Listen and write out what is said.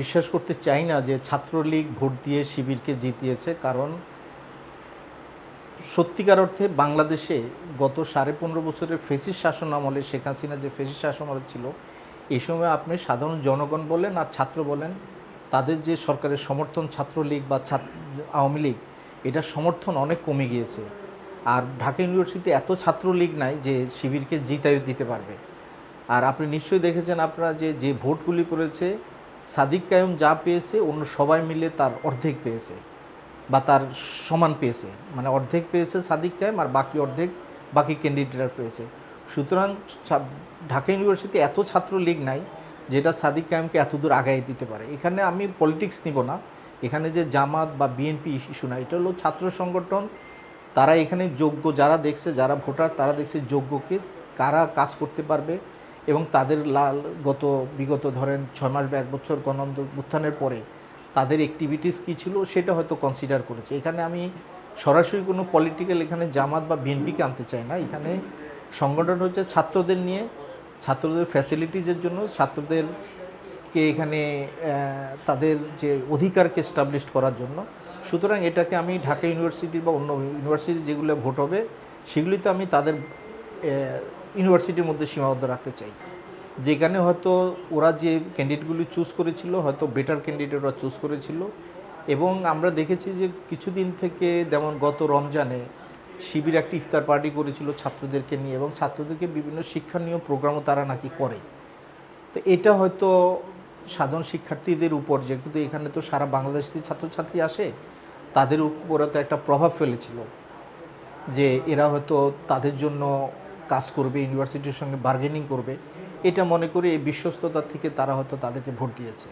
বিশ্বাস করতে চাই না যে ছাত্রলীগ ভোট দিয়ে শিবিরকে জিতিয়েছে, কারণ সত্যিকার অর্থে বাংলাদেশে গত সাড়ে পনেরো বছরের ফেসিস শাসন আমলে শেখ হাসিনা যে ফেসিস শাসন আমলে ছিল, এই সময় আপনি সাধারণ জনগণ বলেন আর ছাত্র বলেন, তাদের যে সরকারের সমর্থন ছাত্রলীগ বা আওয়ামী লীগ এটার সমর্থন অনেক কমে গিয়েছে। আর ঢাকা ইউনিভার্সিটিতে এত ছাত্রলীগ নাই যে শিবিরকে জিতাই দিতে পারবে। আর আপনি নিশ্চয়ই দেখেছেন আপনারা যে যে ভোটগুলি করেছে সাদিক কায়ুম যা পেয়েছে, অন্য সবাই মিলে তার অর্ধেক পেয়েছে বা তার সমান পেয়েছে। মানে অর্ধেক পেয়েছে সাদিক কায়েম আর বাকি অর্ধেক বাকি ক্যান্ডিডেটরা পেয়েছে। সুতরাং ঢাকা ইউনিভার্সিটি এত ছাত্র লীগ নাই যেটা সাদিক কায়েমকে এত দূর আগায় দিতে পারে। এখানে আমি পলিটিক্স নিব না। এখানে যে জামাত বা বিএনপি ইস্যু না এটা হলো ছাত্র সংগঠন। তারা এখানে যোগ্য, যারা দেখছে, যারা ভোটার, তারা দেখছে যোগ্যকে, কারা কাজ করতে পারবে এবং তাদের লাল গত, বিগত ধরেন ছয় মাস বা এক বছর গণান্ত উত্থানের পরে তাদের অ্যাক্টিভিটিস কী ছিল সেটা হয়তো কনসিডার করেছে। এখানে আমি সরাসরি কোনো পলিটিক্যাল এখানে জামাত বা বিএনপিকে আনতে চাই না। এখানে সংগঠন হচ্ছে ছাত্রদের নিয়ে, ছাত্রদের ফ্যাসিলিটিজের জন্য, ছাত্রদেরকে এখানে তাদের যে অধিকারকে এস্টাবলিশ করার জন্য। সুতরাং এটাকে আমি ঢাকা ইউনিভার্সিটি বা অন্য ইউনিভার্সিটি যেগুলো ভোট হবে, সেগুলিতে আমি তাদের ইউনিভার্সিটির মধ্যে সীমাবদ্ধ রাখতে চাই। যেখানে হয়তো ওরা যে ক্যান্ডিডেটগুলি চুজ করেছিল, হয়তো বেটার ক্যান্ডিডেট ওরা চুজ করেছিল এবং আমরা দেখেছি যে কিছুদিন থেকে যেমন গত রমজানে শিবির একটি ইফতার পার্টি করেছিল ছাত্রদেরকে নিয়ে এবং ছাত্রদেরকে বিভিন্ন শিক্ষণীয় প্রোগ্রামও তারা নাকি করে। তো এটা হয়তো সাধারণ শিক্ষার্থীদের উপর যে কিন্তু এখানে তো সারা বাংলাদেশ থেকে ছাত্রছাত্রী আসে, তাদের উপরে তো একটা প্রভাব ফেলেছিল যে এরা হয়তো তাদের জন্য কাজ করবে, ইউনিভার্সিটির সঙ্গে বার্গেনিং করবে, এটা মনে করে এই বিশ্বস্ততা থেকে তারা হয়তো তাদেরকে ভোট দিয়েছে।